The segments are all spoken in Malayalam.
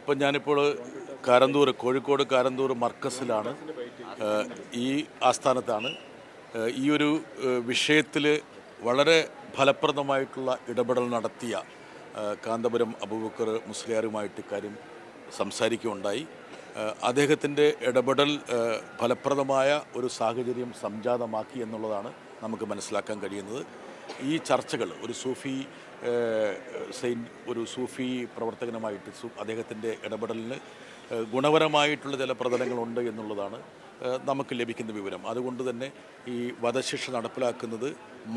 ഇപ്പം ഞാനിപ്പോൾ കാരന്തൂർ കോഴിക്കോട് കാരന്തൂർ മർക്കസിലാണ് ഈ ആസ്ഥാനത്താണ്. ഈ ഒരു വിഷയത്തിൽ വളരെ ഫലപ്രദമായിട്ടുള്ള ഇടപെടൽ നടത്തിയ കാന്തപുരം അബൂബക്കർ മുസ്ലിയാരുമായിട്ട് ഇക്കാര്യം സംസാരിക്കുകയുണ്ടായി. അദ്ദേഹത്തിന്റെ ഇടപെടൽ ഫലപ്രദമായ ഒരു സാഹചര്യം സംജാതമാക്കി എന്നുള്ളതാണ് നമുക്ക് മനസ്സിലാക്കാൻ കഴിയുന്നത്. ഈ ചർച്ചകൾ ഒരു സൂഫി സെയിൻ ഒരു സൂഫി പ്രവർത്തകനുമായിട്ട് അദ്ദേഹത്തിന്റെ ഇടപെടലിന് ഗുണപരമായിട്ടുള്ള ചില പ്രതലങ്ങളുണ്ട് എന്നുള്ളതാണ് നമുക്ക് ലഭിക്കുന്ന വിവരം. അതുകൊണ്ട് തന്നെ ഈ വധശിക്ഷ നടപ്പിലാക്കുന്നത്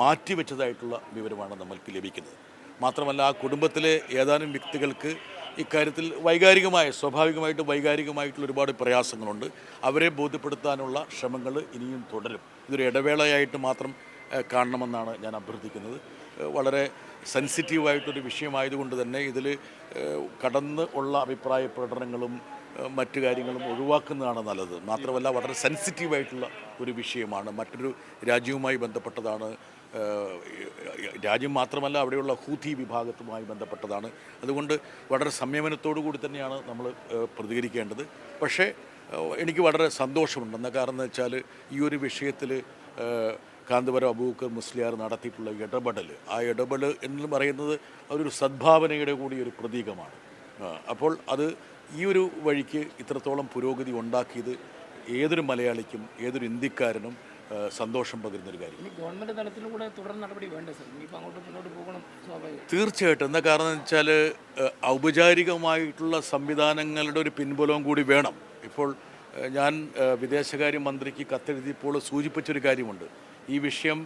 മാറ്റിവെച്ചതായിട്ടുള്ള വിവരമാണ് നമ്മൾക്ക് ലഭിക്കുന്നത്. മാത്രമല്ല ആ കുടുംബത്തിലെ ഏതാനും വ്യക്തികൾക്ക് ഇക്കാര്യത്തിൽ വൈകാരികമായ സ്വാഭാവികമായിട്ട് വൈകാരികമായിട്ടുള്ള ഒരുപാട് പ്രയാസങ്ങളുണ്ട്. അവരെ ബോധ്യപ്പെടുത്താനുള്ള ശ്രമങ്ങൾ ഇനിയും തുടരും. ഇതൊരു ഇടവേളയായിട്ട് മാത്രം കാണണമെന്നാണ് ഞാൻ അഭ്യർത്ഥിക്കുന്നത്. വളരെ സെൻസിറ്റീവായിട്ടൊരു വിഷയമായതുകൊണ്ട് തന്നെ ഇതിൽ കടന്ന് ഉള്ള അഭിപ്രായ പ്രകടനങ്ങളും മറ്റു കാര്യങ്ങളും ഒഴിവാക്കുന്നതാണ് നല്ലത്. മാത്രമല്ല വളരെ സെൻസിറ്റീവായിട്ടുള്ള ഒരു വിഷയമാണ്. മറ്റൊരു രാജ്യവുമായി ബന്ധപ്പെട്ടതാണ് രാജ്യം മാത്രമല്ല അവിടെയുള്ള ഹൂതി വിഭാഗത്തുമായി ബന്ധപ്പെട്ടതാണ്. അതുകൊണ്ട് വളരെ സംയമനത്തോടു കൂടി തന്നെയാണ് നമ്മൾ പ്രതികരിക്കേണ്ടത്. പക്ഷേ എനിക്ക് വളരെ സന്തോഷമുണ്ട്. എന്ന കാരണം എന്ന് വെച്ചാൽ ഈ ഒരു വിഷയത്തിൽ കാന്തപുരം അബൂക്കർ മുസ്ലിയാർ നടത്തിയിട്ടുള്ള ഇടപെടൽ ആ ഇടപെടൽ എന്ന് പറയുന്നത് അതൊരു സദ്ഭാവനയുടെ കൂടി ഒരു പ്രതീകമാണ്. അപ്പോൾ അത് ഈ ഒരു വഴിക്ക് ഇത്രത്തോളം പുരോഗതി ഉണ്ടാക്കിയത് ഏതൊരു മലയാളിക്കും ഏതൊരു ഇന്ത്യക്കാരനും സന്തോഷം പകരുന്നൊരു കാര്യം. തുടർ നടപടി വേണ്ട സർ? ഇനിയിപ്പോൾ അങ്ങോട്ട് മുന്നോട്ട് പോകണം സ്വാഭാവികം. തീർച്ചയായിട്ടും. എന്താ കാരണം വെച്ചാൽ ഔപചാരികമായിട്ടുള്ള സംവിധാനങ്ങളുടെ ഒരു പിൻബലവും കൂടി വേണം. ഇപ്പോൾ ഞാൻ വിദേശകാര്യമന്ത്രിക്ക് വിദേശകാര്യ മന്ത്രിക്ക് കത്തെഴുതിയപ്പോൾ സൂചിപ്പിച്ചൊരു കാര്യമുണ്ട്. ഈ വിഷയം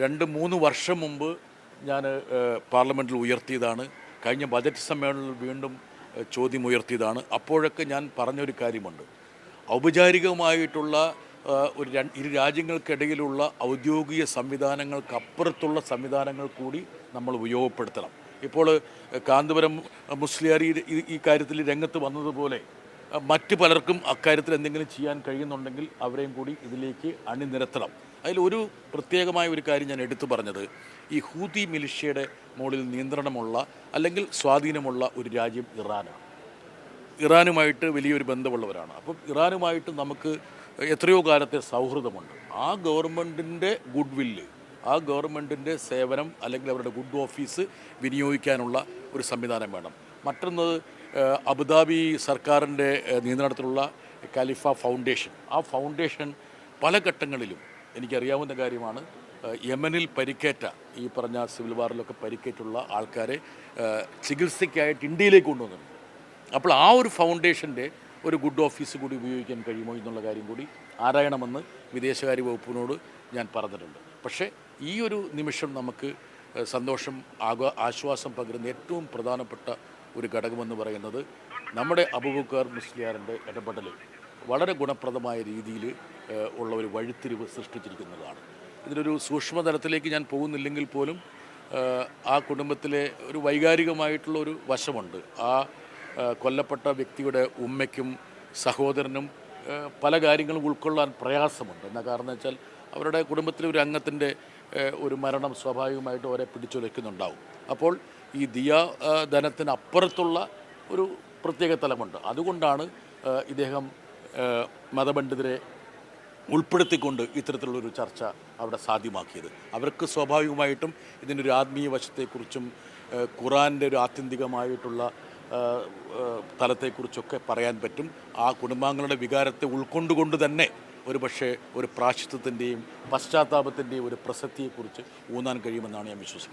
രണ്ട് മൂന്ന് വർഷം മുമ്പ് ഞാൻ പാർലമെന്റിൽ ഉയർത്തിയതാണ്. കഴിഞ്ഞ ബജറ്റ് സമ്മേളനത്തിൽ വീണ്ടും ചോദ്യം ഉയർത്തിയതാണ്. അപ്പോഴൊക്കെ ഞാൻ പറഞ്ഞൊരു കാര്യമുണ്ട്. ഔപചാരികമായിട്ടുള്ള ഒരു ഇരു രാജ്യങ്ങൾക്കിടയിലുള്ള ഔദ്യോഗിക സംവിധാനങ്ങൾക്കപ്പുറത്തുള്ള സംവിധാനങ്ങൾ കൂടി നമ്മൾ ഉപയോഗപ്പെടുത്തണം. ഇപ്പോൾ കാന്തപുരം മുസ്ലിയാരി ഈ കാര്യത്തിൽ രംഗത്ത് വന്നതുപോലെ മറ്റ് പലർക്കും അക്കാര്യത്തിൽ എന്തെങ്കിലും ചെയ്യാൻ കഴിയുന്നുണ്ടെങ്കിൽ അവരെയും കൂടി ഇതിലേക്ക് അണിനിരത്തണം. ഒരു പ്രത്യേകമായ ഒരു കാര്യം ഞാൻ എടുത്തു പറഞ്ഞത്. ഈ ഹൂതി മിലിഷ്യയുടെ മുകളിൽ നിയന്ത്രണമുള്ള അല്ലെങ്കിൽ സ്വാധീനമുള്ള ഒരു രാജ്യം ഇറാനാണ്. ഇറാനുമായിട്ട് വലിയൊരു ബന്ധമുള്ളവരാണ്. അപ്പം ഇറാനുമായിട്ട് നമുക്ക് എത്രയോ കാലത്തെ സൗഹൃദമുണ്ട്. ആ ഗവൺമെന്റിന്റെ ഗുഡ് വില്ല് ആ ഗവൺമെന്റിന്റെ സേവനം അല്ലെങ്കിൽ അവരുടെ ഗുഡ് ഓഫീസ് വിനിയോഗിക്കാനുള്ള ഒരു സംവിധാനം വേണം. മറ്റൊന്ന് അബുദാബി സർക്കാരിന്റെ നിയന്ത്രണത്തിലുള്ള കാലിഫ ഫൗണ്ടേഷൻ. ആ ഫൗണ്ടേഷൻ പല ഘട്ടങ്ങളിലും എനിക്കറിയാവുന്ന കാര്യമാണ് യമനിൽ പരിക്കേറ്റ ഈ പറഞ്ഞ സിവിൽ വാറിലൊക്കെ പരിക്കേറ്റുള്ള ആൾക്കാരെ ചികിത്സയ്ക്കായിട്ട് ഇന്ത്യയിലേക്ക് കൊണ്ടുവന്നിട്ടുണ്ട്. അപ്പോൾ ആ ഒരു ഫൗണ്ടേഷന്റെ ഒരു ഗുഡ് ഓഫീസ് കൂടി ഉപയോഗിക്കാൻ കഴിയുമോ എന്നുള്ള കാര്യം കൂടി ആരായണമെന്ന് വിദേശകാര്യ വകുപ്പിനോട് ഞാൻ പറഞ്ഞിട്ടുണ്ട്. പക്ഷേ ഈ ഒരു നിമിഷം നമുക്ക് സന്തോഷം ആക ആശ്വാസം പകരുന്ന ഏറ്റവും പ്രധാനപ്പെട്ട ഒരു ഘടകമെന്ന് പറയുന്നത് നമ്മുടെ അബൂബക്കർ മുസ്ലിയാറിന്റെ ഇടപെടൽ വളരെ ഗുണപ്രദമായ രീതിയിൽ ഉള്ള ഒരു വഴിത്തിരിവ് സൃഷ്ടിച്ചിരിക്കുന്നതാണ്. ഇതിലൊരു സൂക്ഷ്മതലത്തിലേക്ക് ഞാൻ പോകുന്നില്ലെങ്കിൽ പോലും ആ കുടുംബത്തിലെ ഒരു വൈകാരികമായിട്ടുള്ള ഒരു വശമുണ്ട്. ആ കൊല്ലപ്പെട്ട വ്യക്തിയുടെ ഉമ്മയ്ക്കും സഹോദരനും പല കാര്യങ്ങളും ഉൾക്കൊള്ളാൻ പ്രയാസമുണ്ട്. എന്നാ കാരണം വെച്ചാൽ അവരുടെ കുടുംബത്തിലെ ഒരു അംഗത്തിന്റെ ഒരു മരണം സ്വാഭാവികമായിട്ട് അവരെ പിടിച്ചുലയ്ക്കുന്നുണ്ടാവും അപ്പോൾ ഈ ദിയാ ധനത്തിനപ്പുറത്തുള്ള ഒരു പ്രത്യേക തലമുണ്ട്. അതുകൊണ്ടാണ് ഇദ്ദേഹം മതപണ്ഡിതരെ ഉൾപ്പെടുത്തിക്കൊണ്ട് ഇത്തരത്തിലുള്ളൊരു ചർച്ച അവിടെ സാധ്യമാക്കിയത്. അവർക്ക് സ്വാഭാവികമായിട്ടും ഇതിന്റെ ഒരു ആത്മീയ വശത്തെക്കുറിച്ചും ഖുറാന്റെ ഒരു ആത്യന്തികമായിട്ടുള്ള തലത്തെക്കുറിച്ചൊക്കെ പറയാൻ പറ്റും. ആ കുടുംബാംഗങ്ങളുടെ വികാരത്തെ ഉൾക്കൊണ്ടുകൊണ്ട് തന്നെ ഒരു പക്ഷേ ഒരു പ്രാശിത്വത്തിന്റെയും പശ്ചാത്താപത്തിന്റെയും ഒരു പ്രസക്തിയെക്കുറിച്ച് ഊന്നാൻ കഴിയുമെന്നാണ് ഞാൻ വിശ്വസിക്കുന്നത്.